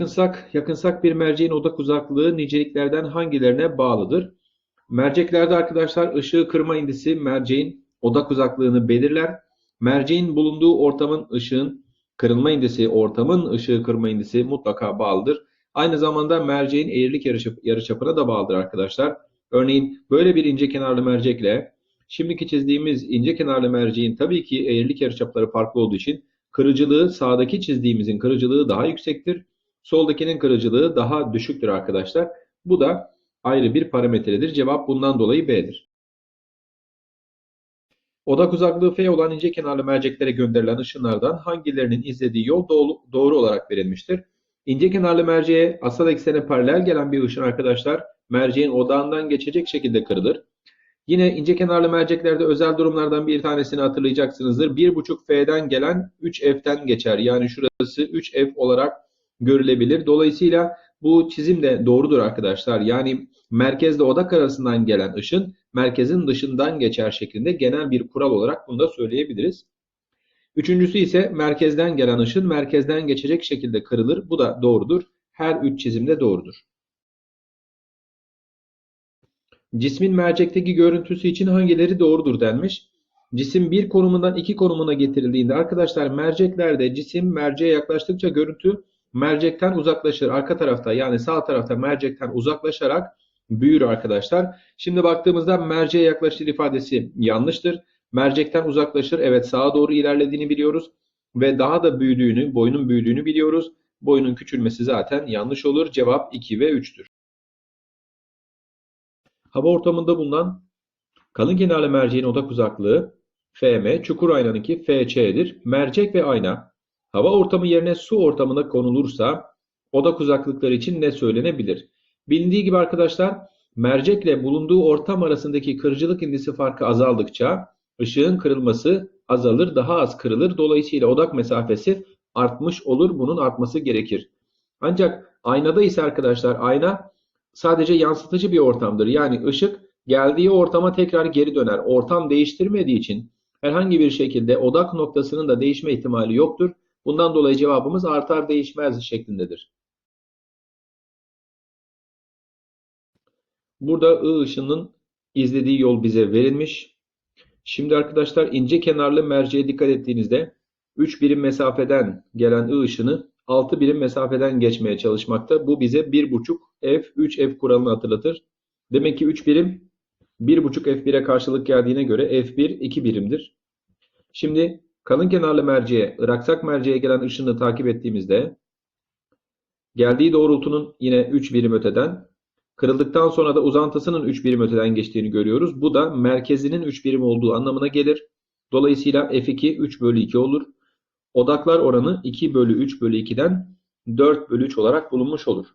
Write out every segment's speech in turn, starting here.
Yakınsak, yakınsak bir merceğin odak uzaklığı niceliklerden hangilerine bağlıdır? Merceklerde arkadaşlar ışığı kırma indisi merceğin odak uzaklığını belirler. Merceğin bulunduğu ortamın ışığın kırılma indisi, ortamın ışığı kırma indisi mutlaka bağlıdır. Aynı zamanda merceğin eğrilik yarıçapına da bağlıdır arkadaşlar. Örneğin böyle bir ince kenarlı mercekle şimdiki çizdiğimiz ince kenarlı merceğin tabii ki eğrilik yarıçapları farklı olduğu için kırıcılığı sağdaki çizdiğimizin kırıcılığı daha yüksektir. Soldakinin kırıcılığı daha düşüktür arkadaşlar. Bu da ayrı bir parametredir. Cevap bundan dolayı B'dir. Odak uzaklığı F olan ince kenarlı merceklere gönderilen ışınlardan hangilerinin izlediği yol doğru olarak verilmiştir? İnce kenarlı merceğe asal eksene paralel gelen bir ışın arkadaşlar merceğin odağından geçecek şekilde kırılır. Yine ince kenarlı merceklerde özel durumlardan bir tanesini hatırlayacaksınızdır. 1.5 F'den gelen 3F'den geçer. Yani şurası 3F olarak görülebilir. Dolayısıyla bu çizim de doğrudur arkadaşlar. Yani merkezle odak arasından gelen ışın merkezin dışından geçer şeklinde genel bir kural olarak bunu da söyleyebiliriz. Üçüncüsü ise merkezden gelen ışın merkezden geçecek şekilde kırılır. Bu da doğrudur. Her üç çizimde doğrudur. Cismin mercekteki görüntüsü için hangileri doğrudur denmiş. Cisim bir konumundan iki konumuna getirildiğinde arkadaşlar merceklerde cisim merceğe yaklaştıkça görüntü mercekten uzaklaşır. Arka tarafta yani sağ tarafta mercekten uzaklaşarak büyür arkadaşlar. Şimdi baktığımızda merceğe yaklaşır ifadesi yanlıştır. Mercekten uzaklaşır. Evet sağa doğru ilerlediğini biliyoruz. Ve daha da büyüdüğünü, boyunun büyüdüğünü biliyoruz. Boyunun küçülmesi zaten yanlış olur. Cevap 2 ve 3'tür. Hava ortamında bulunan kalın kenarlı merceğin odak uzaklığı FM, çukur aynanınki FC'dir. Mercek ve ayna hava ortamı yerine su ortamına konulursa odak uzaklıkları için ne söylenebilir? Bilindiği gibi arkadaşlar mercekle bulunduğu ortam arasındaki kırıcılık indisi farkı azaldıkça ışığın kırılması azalır, daha az kırılır. Dolayısıyla odak mesafesi artmış olur. Bunun artması gerekir. Ancak aynada ise arkadaşlar ayna sadece yansıtıcı bir ortamdır. Yani ışık geldiği ortama tekrar geri döner. Ortam değiştirmediği için herhangi bir şekilde odak noktasının da değişme ihtimali yoktur. Bundan dolayı cevabımız artar değişmez şeklindedir. Burada I ışının izlediği yol bize verilmiş. Şimdi arkadaşlar ince kenarlı merceğe dikkat ettiğinizde 3 birim mesafeden gelen I ışını 6 birim mesafeden geçmeye çalışmakta. Bu bize 1.5 F 3F kuralını hatırlatır. Demek ki 3 birim 1.5 F1'e karşılık geldiğine göre F1 2 birimdir. Şimdi kalın kenarlı merceğe, ıraksak merceğe gelen ışını takip ettiğimizde geldiği doğrultunun yine 3 birim öteden Kırıldıktan sonra da uzantısının 3 birim öteden geçtiğini görüyoruz. Bu da merkezinin 3 birim olduğu anlamına gelir. Dolayısıyla F2 3 bölü 2 olur. Odaklar oranı 2 bölü 3 bölü 2'den 4 bölü 3 olarak bulunmuş olur.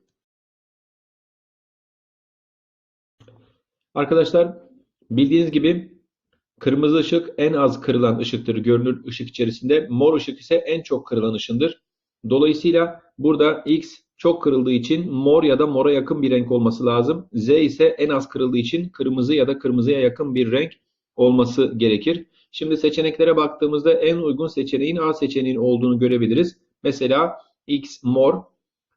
Arkadaşlar bildiğiniz gibi kırmızı ışık en az kırılan ışıktır görünür ışık içerisinde. Mor ışık ise en çok kırılan ışındır. Dolayısıyla burada X çok kırıldığı için mor ya da mora yakın bir renk olması lazım. Z ise en az kırıldığı için kırmızı ya da kırmızıya yakın bir renk olması gerekir. Şimdi seçeneklere baktığımızda en uygun seçeneğin A seçeneğinin olduğunu görebiliriz. Mesela X mor,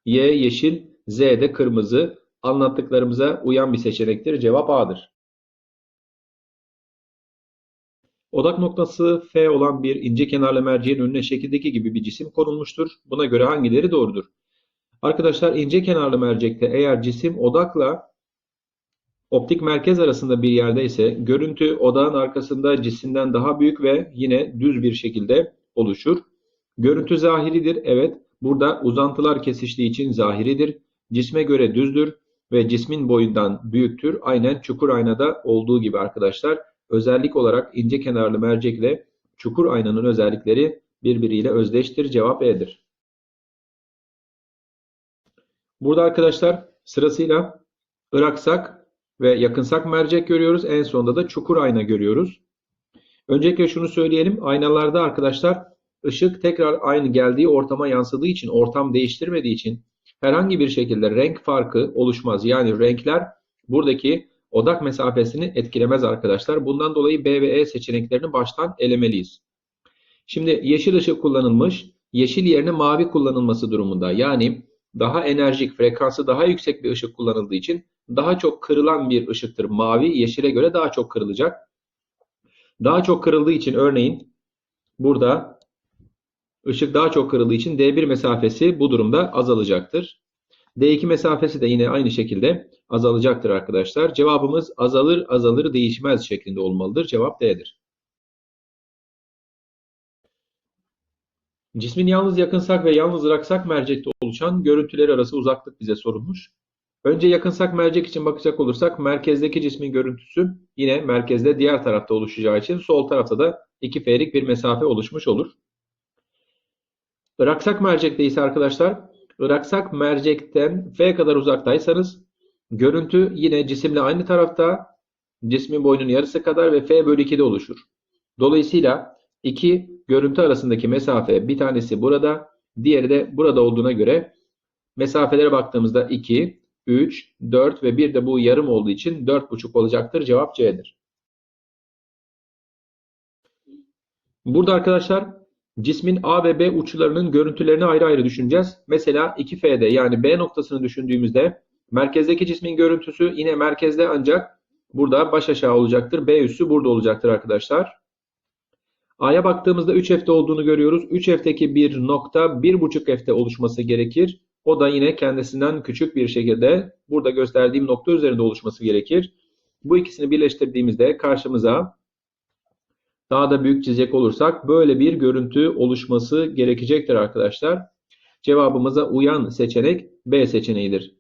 Y yeşil, Z de kırmızı. Anlattıklarımıza uyan bir seçenektir. Cevap A'dır. Odak noktası F olan bir ince kenarlı merceğin önüne şekildeki gibi bir cisim konulmuştur. Buna göre hangileri doğrudur? Arkadaşlar ince kenarlı mercekte eğer cisim odakla optik merkez arasında bir yerde ise görüntü odağın arkasında cisimden daha büyük ve yine düz bir şekilde oluşur. Görüntü zahiridir. Evet burada uzantılar kesiştiği için zahiridir. Cisme göre düzdür ve cismin boyundan büyüktür. Aynen çukur aynada olduğu gibi arkadaşlar. Özellik olarak ince kenarlı mercekle çukur aynanın özellikleri birbiriyle özdeştir. Cevap E'dir. Burada arkadaşlar sırasıyla Iraksak ve yakınsak mercek görüyoruz. En sonunda da çukur ayna görüyoruz. Öncelikle şunu söyleyelim. Aynalarda arkadaşlar ışık tekrar aynı geldiği ortama yansıdığı için, ortam değiştirmediği için herhangi bir şekilde renk farkı oluşmaz. Yani renkler buradaki odak mesafesini etkilemez arkadaşlar. Bundan dolayı B ve E seçeneklerini baştan elemeliyiz. Şimdi yeşil ışık kullanılmış. Yeşil yerine mavi kullanılması durumunda. Yani daha enerjik, frekansı daha yüksek bir ışık kullanıldığı için daha çok kırılan bir ışıktır. Mavi yeşile göre daha çok kırılacak. Daha çok kırıldığı için örneğin burada ışık daha çok kırıldığı için D1 mesafesi bu durumda azalacaktır. D2 mesafesi de yine aynı şekilde azalacaktır arkadaşlar. Cevabımız azalır azalır değişmez şeklinde olmalıdır. Cevap D'dir. Cismin yalnız yakınsak ve yalnız ıraksak mercekte oluşan görüntüleri arası uzaklık bize sorulmuş. Önce yakınsak mercek için bakacak olursak merkezdeki cismin görüntüsü yine merkezde diğer tarafta oluşacağı için sol tarafta da 2F'lik bir mesafe oluşmuş olur. Iraksak mercekte ise arkadaşlar Iraksak mercekten F kadar uzaktaysanız görüntü yine cisimle aynı tarafta cismin boyunun yarısı kadar ve F bölü 2'de oluşur. Dolayısıyla iki görüntü arasındaki mesafe bir tanesi burada, diğeri de burada olduğuna göre mesafelere baktığımızda 2, 3, 4 ve 1 de bu yarım olduğu için 4,5 olacaktır. Cevap C'dir. Burada arkadaşlar cismin A ve B uçlarının görüntülerini ayrı ayrı düşüneceğiz. Mesela 2F'de yani B noktasını düşündüğümüzde merkezdeki cismin görüntüsü yine merkezde ancak burada baş aşağı olacaktır. B üssü burada olacaktır arkadaşlar. A'ya baktığımızda 3F'de olduğunu görüyoruz. 3F'deki bir nokta 1,5F'de oluşması gerekir. O da yine kendisinden küçük bir şekilde burada gösterdiğim nokta üzerinde oluşması gerekir. Bu ikisini birleştirdiğimizde karşımıza daha da büyük çizecek olursak böyle bir görüntü oluşması gerekecektir arkadaşlar. Cevabımıza uyan seçenek B seçeneğidir.